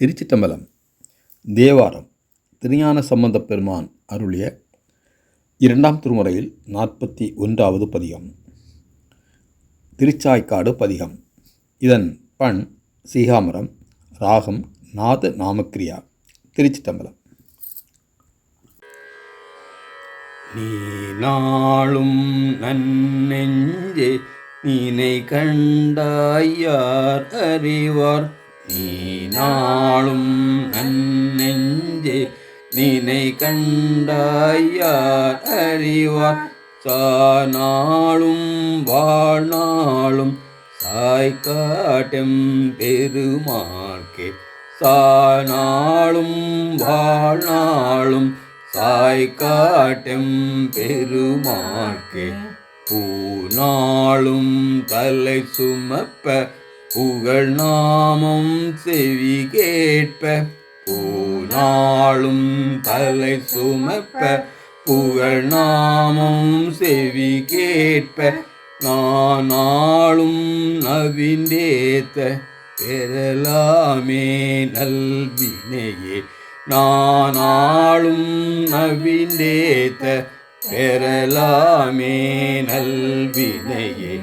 திருச்சிட்டம்பலம் தேவாரம் திருஞான சம்பந்த பெருமான் அருளிய இரண்டாம் திருமுறையில் நாற்பத்தி ஒன்றாவது பதிகம் திருச்சாய்க்காடு பதிகம். இதன் பண் சீகாமரம் ராகம் நாத நாமக்கிரியா திருச்சிட்டம்பலம். நீ நாளும் நன்னெஞ்சே நீனை கண்டாயார் அறிவார்? நீ நாளும் நன்னெஞ்சே நீனை கண்டாயார் அறிவார். சாநாளும் வாழ்நாளும் சாய்காட்டம் பெருமார்க்கே. சாநாளும் வாழ்நாளும் சாய்காட்டம் பெருமார்க்கே. பூநாளும் தலை சுமப்ப புகழ் நாமம் செவி கேட்ப பூநாளும் தலை சுமப்ப புகழ் நாமம் செவி கேட்ப நானாளும் நவிந்தேத்த பெறலாமே நல்வினையே நானாளும் நவிந்தேத்த பெறலாமே நல்வினையே.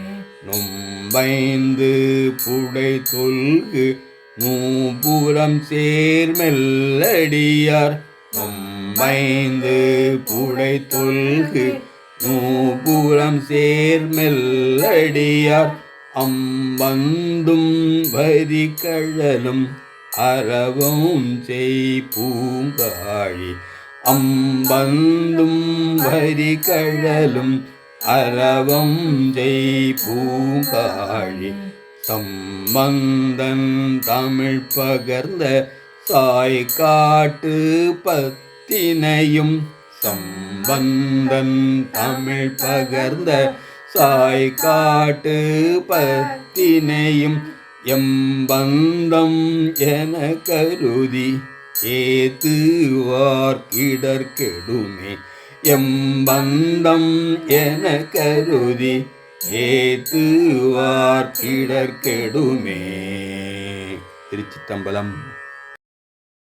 நொம்பைந்து புடை தொல்கு நூபுரம் சேர்மெல்லடியார் நொம்பைந்து புடை தொல்கு நூபுரம் சேர்மெல்லடியார் அம்பந்தும் வரி கழலும் அறவும் செய் பூங்காழி. அம்பந்தும் வரி கழலும் அறவம் ஜெய் பூங்காழி சம்பந்தன் தமிழ் பகர்ந்த சாய் காட்டு பத்தினையும் சம்பந்தன் தமிழ் பகர்ந்த சாய் காட்டு பத்தினையும் எம்பந்தம் என கருதி ஏத்துவார் கிடர்கெடுமே எம்பந்தம் என கருதி ஏத்துவார் கிடர்கெடுமே திருச்சித்தம்பலம்